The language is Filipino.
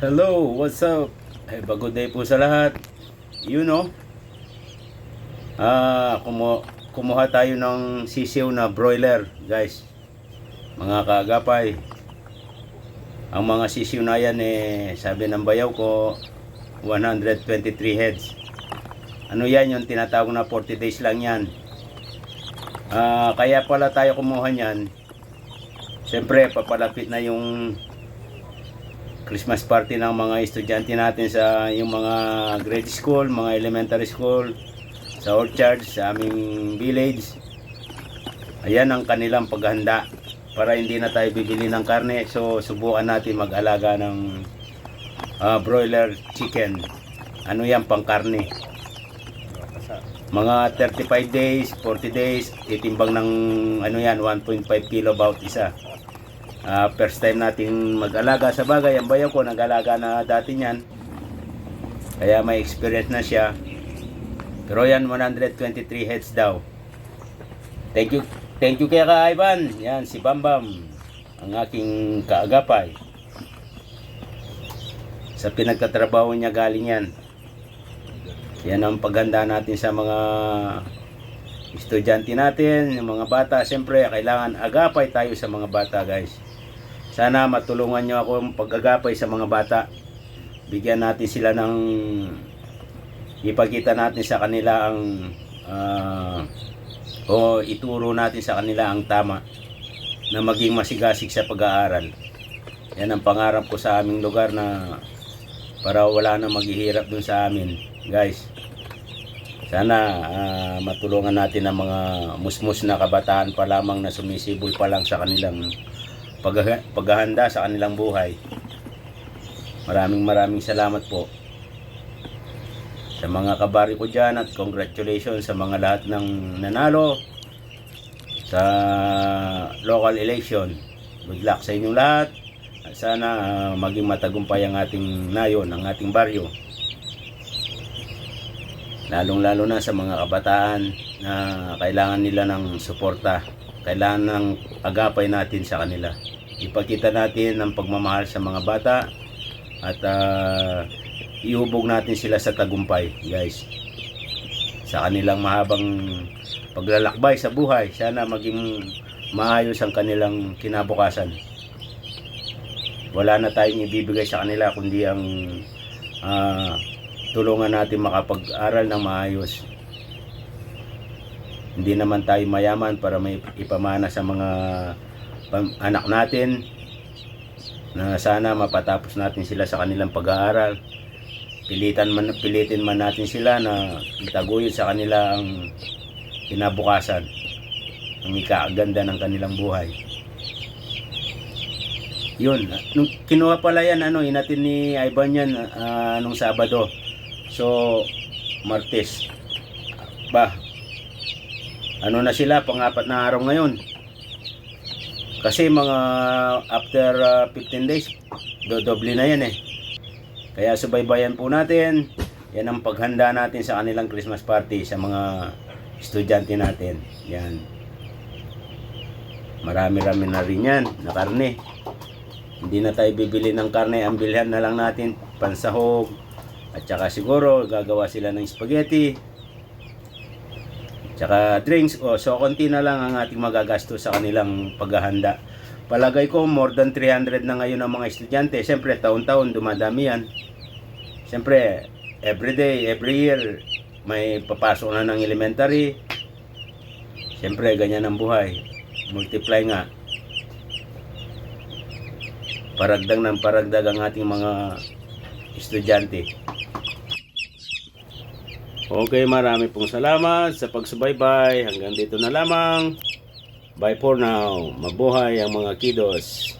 Hello, what's up? Ay, good day po sa lahat. You know, ah, kumu kumuha tayo ng sisiw na broiler, guys. Mga kaagapay. Ang mga sisiw na yan, eh, sabi ng bayaw ko, 123 heads. Ano yan, yung tinatawag na 40 days lang yan. Ah, kaya pala tayo kumuha niyan. Siyempre, papalapit na yung Christmas party ng mga estudyante natin sa yung mga grade school, mga elementary school, sa orchard, sa aming village. Ayan ang kanilang paghanda para hindi na tayo bibili ng karne. So, subukan natin mag-alaga ng ah, broiler chicken. Ano yan, pang karne. Mga 35 days, 40 days, titimbang ng ano yan, 1.5 kilo about isa. Ah, first time natin mag-alaga sa bagay. Ang bayaw ko nag-alaga na dati niyan. Kaya may experience na siya. Pero yan, 123 heads daw. Thank you. Thank you kaya ka, Ivan. Yan, si Bambam. Ang aking kaagapay. Sa pinagtatrabaho niya galing yan. Yan ang paghanda natin sa mga estudyante natin, yung mga bata. Siyempre, kailangan agapay tayo sa mga bata, guys. Sana matulungan nyo ako pag-agapay sa mga bata. Bigyan natin sila ng ipakita natin sa kanila ang ah, o ituro natin sa kanila ang tama na maging masigasig sa pag-aaral. Yan ang pangarap ko sa aming lugar na para wala na maghihirap dun sa amin. Guys, sana ah, matulungan natin ang mga musmus na kabataan pa lamang na sumisibol pa lang sa kanilang pagha- paghahanda sa kanilang buhay. Maraming maraming salamat po sa mga kabari ko dyan at congratulations sa mga lahat ng nanalo sa local election. Good luck sa inyong lahat. At sana ah, maging matagumpay ang ating nayon, ang ating baryo. Lalong lalo na sa mga kabataan na kailangan nila ng suporta. Kailangan ng agapay natin sa kanila. Ipakita natin ang pagmamahal sa mga bata at ah, ihubog natin sila sa tagumpay, guys. Sa kanilang mahabang paglalakbay sa buhay, sana maging maayos ang kanilang kinabukasan. Wala na tayong ibibigay sa kanila kundi ang ah, tulungan natin makapag-aral ng maayos. Hindi naman tayo mayaman para may ipamana sa mga anak natin na sana mapatapos natin sila sa kanilang pag-aaral. Pilitan man, pilitin man natin sila na itaguyod sa kanila ang kinabukasan, ang ikaaganda ng kanilang buhay. Yun, nung kinuha pala yan, ano, inatin ni Ivan yan ah, nung Sabado. So, Martes. Ba, ano na sila, pangapat na araw ngayon. Kasi mga after ah, 15 days, dodoble na yan eh. Kaya subaybayan po natin. Yan ang paghanda natin sa kanilang Christmas party sa mga estudyante natin. Yan. Marami-rami na rin yan na karne. Hindi na tayo bibili ng karne. Ang bilhan na lang natin pansahog. At saka siguro gagawa sila ng spaghetti. Tsaka drinks. O, so konti na lang ang ating magagasto sa kanilang paghahanda. Palagay ko more than 300 na ngayon ang mga estudyante. Siyempre taon-taon dumadami yan. Siyempre every day, every year may papasok na ng elementary. Siyempre ganyan ang buhay. Multiply nga. Paragdag ng paragdag ang ating mga estudyante. Okay, marami pong salamat sa pagsubaybay. Hanggang dito na lamang. Bye for now. Mabuhay ang mga kiddos.